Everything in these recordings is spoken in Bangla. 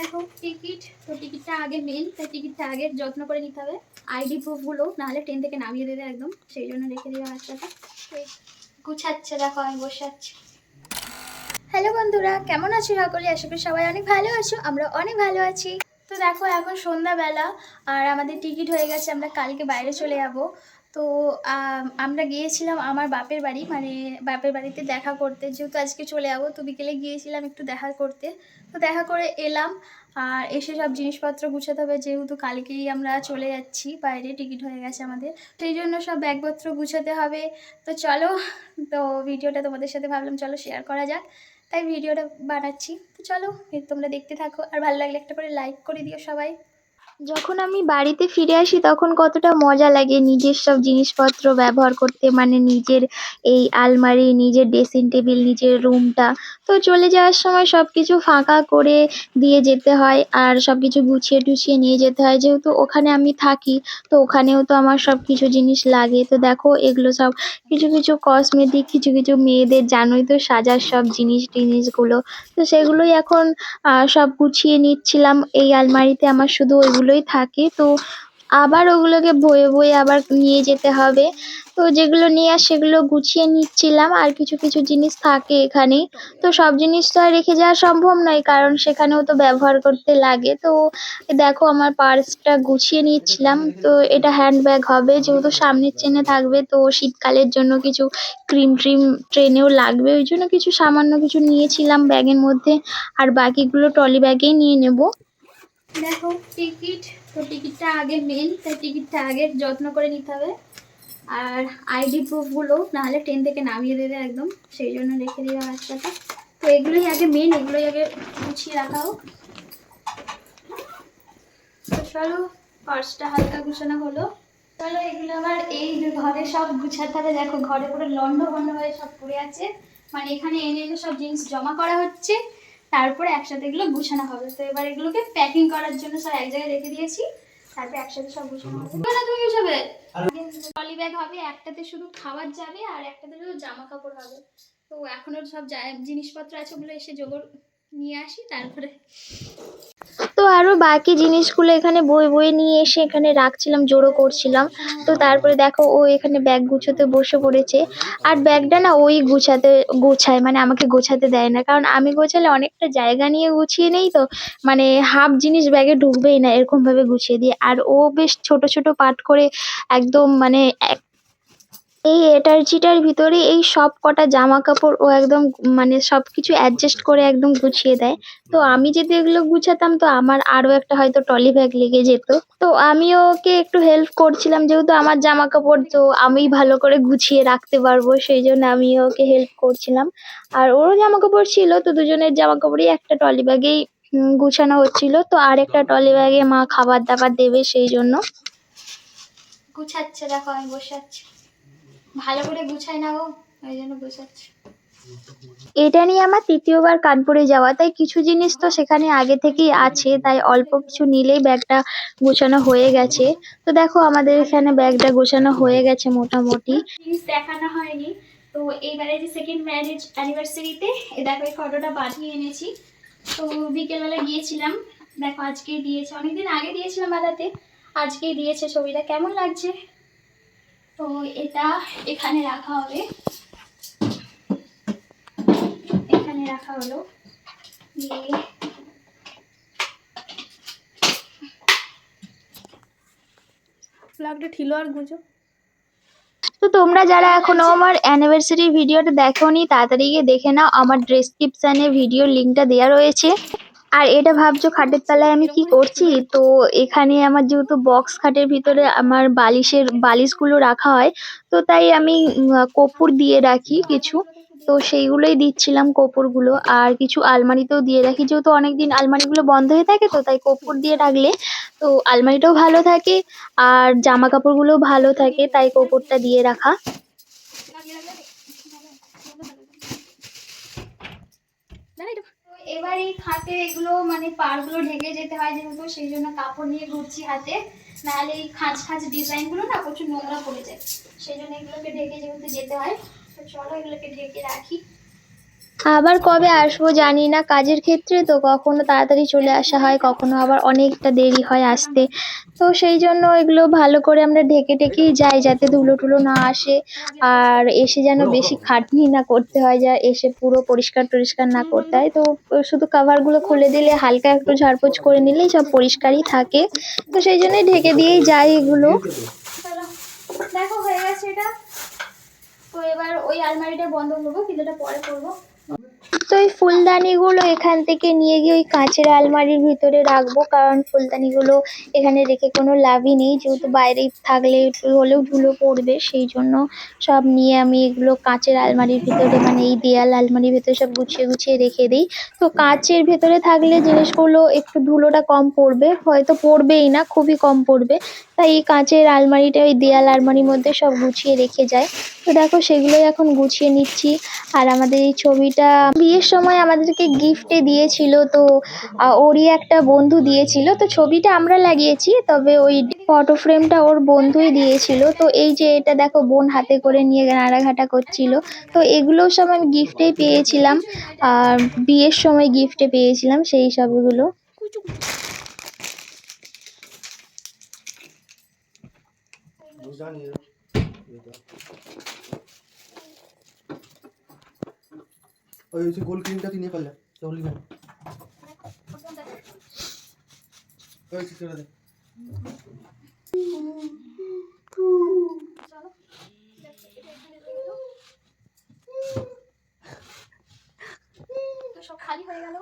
দেখো টিকিট তো টিকিটটা আগে মেন তাই টিকিটটা আগে যত্ন করে নিতে হবে। আইডি প্রুফগুলো নাহলে ট্রেন থেকে নামিয়ে দেবে একদম। সেই জন্য রেখে দেওয়া বাচ্চাটা গুছাচ্ছে দেখো আমি বসে আছি হ্যালো বন্ধুরা কেমন আছো সকলে? আশা করি সবাই অনেক ভালো আছো আমরা অনেক ভালো আছি। তো দেখো এখন সন্ধ্যাবেলা আর আমাদের টিকিট হয়ে গেছে আমরা কালকে বাইরে চলে যাব। তো আমরা গিয়েছিলাম আমার বাপের বাড়ি মানে বাপের বাড়িতে দেখা করতে। যেহেতু আজকে চলে যাব, তো বিকেলে গিয়েছিলাম একটু দেখা করতে। তো দেখা করে এলাম, আর এসে সব জিনিসপত্র গুছাতে হবে। যেহেতু কালকেই আমরা চলে যাচ্ছি, বাইরে টিকিট হয়ে গেছে আমাদের। সেই জন্য সব ব্যাগপত্র গুছাতে হবে। তো চলো, তো ভিডিওটা তোমাদের সাথে ভাবলাম চলো শেয়ার করা যাক। তাই ভিডিওটা বানাচ্ছি। তো চলো, তোমরা দেখতে থাকো। আর ভালো লাগলে একটা করে লাইক করে দিও সবাই। যখন আমি বাড়িতে ফিরে আসি তখন কতটা মজা লাগে নিজের সব জিনিসপত্র ব্যবহার করতে মানে নিজের এই আলমারি, নিজের ড্রেসিং টেবিল নিজের রুমটা তো চলে যাওয়ার সময় সব কিছু ফাঁকা করে দিয়ে যেতে হয় আর সব কিছু গুছিয়ে টুছিয়ে নিয়ে যেতে হয়। যেহেতু ওখানে আমি থাকি, তো ওখানেও তো আমার সব কিছু জিনিস লাগে। তো দেখো এগুলো সব কিছু কিছু কসমেটিক কিছু কিছু মেয়েদের জানোই তো সাজার সব জিনিস টিনিসগুলো। তো সেগুলোই এখন সব গুছিয়ে নিচ্ছিলাম। এই আলমারিতে আমার শুধু ওইগুলোই থাকে। তো আবার ওগুলোকে বয়ে বয়ে আবার নিয়ে যেতে হবে। তো যেগুলো নিয়ে আর সেগুলো গুছিয়ে নিচ্ছিলাম, আর কিছু কিছু জিনিস থাকে এখানে। তো সব জিনিস তো আর রেখে যাওয়া সম্ভব নয়, কারণ সেখানেও তো ব্যবহার করতে লাগে। তো দেখো আমার পার্সটা গুছিয়ে নিচ্ছিলাম, তো এটা হ্যান্ড ব্যাগ হবে। যেহেতু সামনের ট্রেনে থাকবে, তো শীতকালের জন্য কিছু ক্রিম ট্রিম ট্রেনেও লাগবে। ওই জন্য কিছু সামান্য কিছু নিয়েছিলাম ব্যাগের মধ্যে, আর বাকিগুলো ট্রলি ব্যাগেই নিয়ে নেব। দেখো, টিকিট। তো টিকিটটা আগে মেন তাই টিকিটটা আগে যত্ন করে নিতে হবে। আর আইডি প্রুফগুলো নাহলে ট্রেন থেকে নামিয়ে দেবে একদম। সেই জন্য রেখে দেওয়া বাচ্চাটা তো এগুলোই আগে মেন এগুলোই আগে গুছিয়ে রাখা হোক। তো চলো, পার্সটা হালকা গুছানো হলো। চলো, এগুলো আবার এই ঘরে সব গুছাতে হবে। দেখো, ঘরে পুরো লন্ড ভন্ড হয়ে সব পড়ে আছে। মানে এখানে এনে এনে সব জিনিস জমা করা হচ্ছে। তারপরে একসাথে এগুলো গুছানো হবে। তো এবার এগুলোকে প্যাকিং করার জন্য সব এক জায়গায় রেখে দিয়েছি। তারপরে একসাথে সব গুছানো হবে। না তুমি গুছাবে? ট্রলি ব্যাগ হবে একটাতে শুধু খাবার যাবে আর একটাতে শুধু জামা কাপড় হবে। তো এখনও সব জিনিসপত্র আছে ওগুলো এসে জোগাড় নিয়ে আসি, তারপরে তো আরও বাকি জিনিসগুলো এখানে বই বই নিয়ে এসে এখানে রাখছিলাম, জড়ো করছিলাম। তো তারপরে দেখো, ও এখানে ব্যাগ গুছোতে বসে পড়েছে। আর ব্যাগটা না ওই গুছাতে, গোছায় মানে আমাকে গোছাতে দেয় না। কারণ আমি গোছালে অনেকটা জায়গা নিয়ে গুছিয়ে নেই তো মানে হাফ জিনিস ব্যাগে ঢুকবেই না এরকম ভাবে গুছিয়ে দিই আর ও বেশ ছোট ছোট পাট করে একদম মানে এক- এই এটার্জিটার ভিতরে এই সব কটা জামা কাপড় ও একদম মানে সব কিছু অ্যাডজাস্ট করে একদম গুছিয়ে দেয়। তো আমি যদি এগুলো গুছাতাম, তো আমার আরও একটা হয়তো ট্রলি ব্যাগ লেগে যেত। তো আমি ওকে একটু হেল্প করছিলাম, যেহেতু আমার জামা কাপড় তো আমি ভালো করে গুছিয়ে রাখতে পারব, সেই জন্য আমি ওকে হেল্প করছিলাম। আর ওরও জামা কাপড় ছিল, তো দুজনের জামা কাপড়ই একটা ট্রলি ব্যাগেই গুছানো হচ্ছিল। তো আর একটা ট্রলি ব্যাগে মা খাবার দাবার দেবে সেই জন্য। গুছাচ্ছে, দেখো আমি বসে আছি। ভালো করে গুছাই না গো ওই জন্য গুছাচ্ছি। এটা নিয়ে আমার তৃতীয়বার কানপুরে যাওয়া তাই কিছু জিনিস তো সেখানে আগে থেকেই আছে তাই অল্প কিছু নিলেই ব্যাগটা গোছানো হয়ে গেছে। তো দেখো আমাদের এখানে ব্যাগটা গোছানো হয়ে গেছে মোটামুটি। জিনিস দেখানো হয়নি। তো এইবারে যে সেকেন্ড ম্যারেজ অ্যানিভার্সারিতে এ দেখো এই ফটোটা বাঁধিয়ে এনেছি। তো বিকেলবেলা গিয়েছিলাম। দেখো আজকেই দিয়েছে অনেকদিন আগে দিয়েছিলাম বাঁধাতে আজকেই দিয়েছে ছবিটা কেমন লাগছে? তো এটা এখানে রাখা হবে। এখানে রাখা হলো। দিয়ে প্লাগটা ঠিল আর গুঁজো। তো তোমরা যারা এখনও আমার অ্যানিভার্সারি ভিডিওটা দেখোনি তাড়াতাড়ি গিয়ে দেখে নাও। আমার ডেসক্রিপশানে ভিডিওর লিঙ্কটা দেওয়া রয়েছে। আর এটা ভাবছ খাটের তলায় আমি কি করছি? তো এখানে আমার যেহেতু বক্স খাটের ভিতরে আমার বালিশের বালিশগুলো রাখা হয় তো তাই আমি উম, কর্পূর দিয়ে রাখি কিছু। তো সেইগুলোই দিচ্ছিলাম কর্পূরগুলো। আর কিছু আলমারিতেও দিয়ে রাখি যেহেতু অনেকদিন আলমারিগুলো বন্ধ হয়ে থাকে তো তাই কর্পূর দিয়ে রাখলে তো আলমারিটাও ভালো থাকে আর জামা কাপড়গুলোও ভালো থাকে তাই কর্পূরটা দিয়ে রাখা তো এবার এই খাটে এগুলো মানে পাড়গুলো ঢেকে যেতে হয় যেহেতু, সেই জন্য কাপড় নিয়ে ঘুরছি হাতে। নাহলে এই খাঁচ খাঁচ ডিজাইনগুলো না প্রচুর নোংরা পড়ে যায়। সেই জন্য এগুলোকে ঢেকে যেহেতু যেতে হয়, তো চলো এগুলোকে ঢেকে রাখি। আবার কবে আসব জানি না, কাজের ক্ষেত্রে তো কখনো তাড়াতাড়ি চলে আসা হয়, কখনো আবার অনেকটা দেরি হয় আসতে। তো সেই জন্য এগুলো ভালো করে আমরা ঢেকে ঢেকেই যাই যাতে ধুলো টুলো না আসে। আর এসে যেন বেশি খাটনি না করতে হয়, যা এসে পুরো পরিষ্কার টরিষ্কার না করতে হয়। তো শুধু কাভারগুলো খুলে দিলে, হালকা একটু ঝাড়পোছ করে নিলেই সব পরিষ্কারই থাকে। তো সেই জন্যই ঢেকে দিয়েই যাই এগুলো। দেখো হয়ে গেছে এটা। তো এবার ওই আলমারিটা বন্ধ করব কিন্তু পরে করব। Thank you. তো এই ফুলদানিগুলো এখান থেকে নিয়ে গিয়ে ওই কাঁচের আলমারির ভিতরে রাখব, কারণ ফুলদানিগুলো এখানে রেখে কোনো লাভই নেই। যেহেতু বাইরে থাকলে একটু হলেও ধুলো পড়বে, সেই জন্য সব নিয়ে আমি এগুলো কাঁচের আলমারির ভিতরে মানে এই দেয়াল আলমারির ভিতরে সব গুছিয়ে গুছিয়ে রেখে দিই। তো কাঁচের ভেতরে থাকলে জিনিসগুলো একটু ধুলোটা কম পড়বে, হয়তো পড়বেই না, খুবই কম পড়বে। তাই এই কাঁচের আলমারিটা, ওই দেয়াল আলমারির মধ্যে সব গুছিয়ে রেখে যায়। তো দেখো, সেগুলোই এখন গুছিয়ে নিচ্ছি। আর আমাদের এই ছবিটা বিয়ের সময় আমাদেরকে গিফটে দিয়েছিল, তো ওরই একটা বন্ধু দিয়েছিল, তো ছবিটা আমরা লাগিয়েছি, তবে ওই ফটো ফ্রেমটা ওর বন্ধুই দিয়েছিল, তো এই যে এটা দেখো, বোন হাতে করে নিয়ে নাড়াঘাটা করছিল, তো এগুলো সব আমি গিফটেই পেয়েছিলাম, আর বিয়ের সময় গিফটে পেয়েছিলাম সেই সবগুলো। জানি ওই হচ্ছে গোল ক্রিমটা তুই নিয়ে পারলে চলি না সব খালি হয়ে গেল।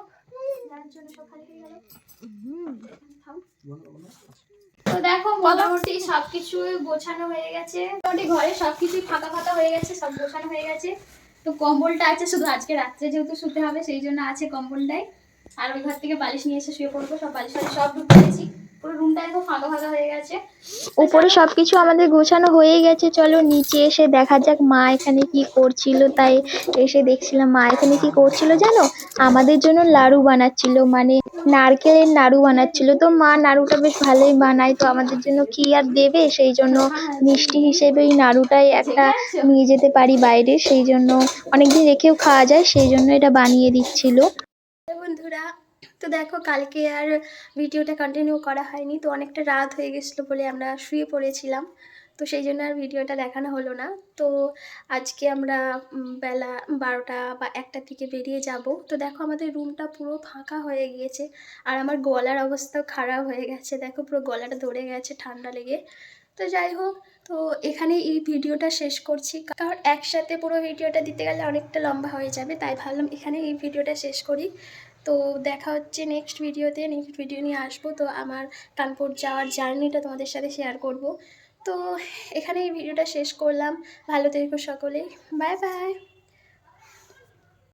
তো দেখো, মোটামুটি সবকিছু গোছানো হয়ে গেছে। মোটামুটি ঘরে সবকিছুই ফাঁকা ফাঁকা হয়ে গেছে, সব গোছানো হয়ে গেছে। তো কম্বলটা আছে, শুধু আজকে রাত্রে যেহেতু শুতে হবে, সেই জন্য আছে কম্বলটাই। আর ওই ঘর থেকে বালিশ নিয়ে এসে শুয়ে পড়ব, সব বালিশ সব ঢুকে দিয়েছি। পুরো রুমটা একদম ফাঁকা ফাঁকা হয়ে গেছে। উপরে সবকিছু আমাদের গোছানো হয়ে গেছে চলো নিচে এসে দেখা যাক মা এখানে কি করছিল। তাই এসে দেখছিলাম মা এখানে কি করছিল জানো? আমাদের জন্য লাড়ু বানাচ্ছিল মানে নারকেলের নাড়ু বানাচ্ছিল। তো মা নাড়ুটা বেশ ভালোই বানায় তো আমাদের জন্য কি আর দেবে? সেই জন্য মিষ্টি হিসেবে ওই নাড়ুটাই একটা নিয়ে যেতে পারি বাইরে সেই জন্য অনেকদিন রেখেও খাওয়া যায় সেই জন্য এটা বানিয়ে দিচ্ছিল। বন্ধুরা তো দেখো কালকে আর ভিডিওটা কন্টিনিউ করা হয়নি, তো অনেকটা রাত হয়ে গেছিল বলে আমরা শুয়ে পড়েছিলাম, তো সেই জন্য আর ভিডিওটা দেখানো হলো না। তো আজকে আমরা বেলা বারোটা বা একটার থেকে বেরিয়ে যাব। তো দেখো আমাদের রুমটা পুরো ফাঁকা হয়ে গিয়েছে, আর আমার গলার অবস্থাও খারাপ হয়ে গেছে। দেখো পুরো গলাটা ধরে গেছে ঠান্ডা লেগে। তো যাই হোক, তো এখানে এই ভিডিওটা শেষ করছি, কারণ একসাথে পুরো ভিডিওটা দিতে গেলে অনেকটা লম্বা হয়ে যাবে, তাই ভাবলাম এখানে এই ভিডিওটা শেষ করি। তো দেখা হচ্ছে নেক্সট ভিডিওতে নেক্সট ভিডিও নিয়ে আসব। তো আমার কানপুর যাওয়ার জার্নিটা তোমাদের সাথে শেয়ার করব। তো এখানে এই ভিডিওটা শেষ করলাম। ভালো থেকো সকলেই। Bye bye